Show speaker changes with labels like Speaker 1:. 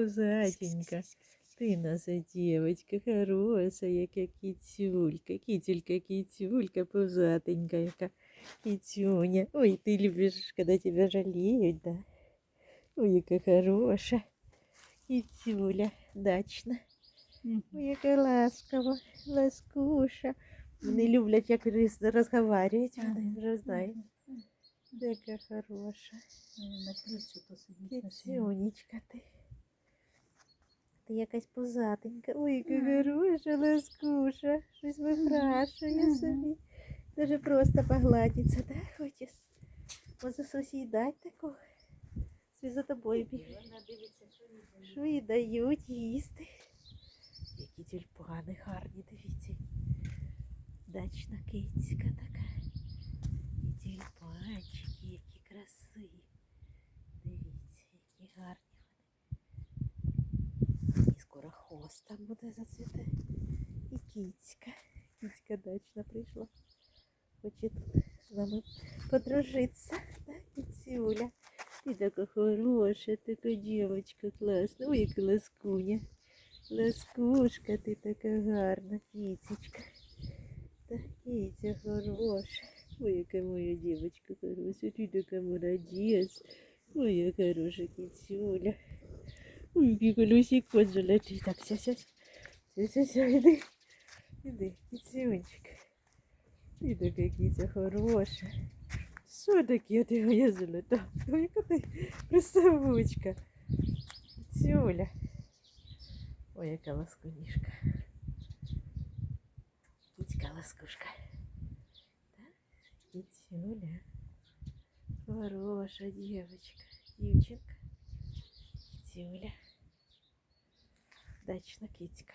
Speaker 1: Пузатенька. Ты наша девочка хорошая, яка кітюлька, кітюлька, кітюлька, пузатенька, яка кітюня. Ой, ты любишь, когда тебя жалеют, да? Ой, яка хороша. Кітюля, дачна. Ой, яка ласкава, ласкуша. Вони люблять, як роз- розговарюють, вони вже знають. Яка хороша.
Speaker 2: На крышу то сидит. на шее.
Speaker 1: Кітюнечка ти. Ти якась позатенька. Ой, яка хороша, ласкуша. Щось випрашує собі. Даже просто погладиться, да, хочеш? Може сусідать такого? Всі за тобою
Speaker 2: дивиться, що їй
Speaker 1: Що їй дають їсти? Які тюльпани гарні, дивіться. Дачна кицька така. І тюльпанчики, які красиві. Дивіться, які гарні скоро хвост там буде зацвіте. І кицька. Кицька дачна прийшла. Хоче тут з нами подружитися. Да, кицюля? Ти така хороша, така дівчинка класна. Ой, яка ласкуня. Ласкушка, ти така гарна, кіцечка. Та кіця хороша. Ой, яка моя дівчинка хороша, ти така молодець. Ой, яка хороша кіцюля. Ой, який колесик поджалячий. Так, ся, ся. Ся, ся, ся, іди. Іди, кіцюнчик. Ти така кіця хороша. Що таке ти моя золота? Ой, яка ти красавучка. Цюля. Ой, яка ласкунішка. Кіцька ласкушка. Так? Кіцюля. Хороша дівчинка. Дівчинка. Кіцюля. Дачна кіцька.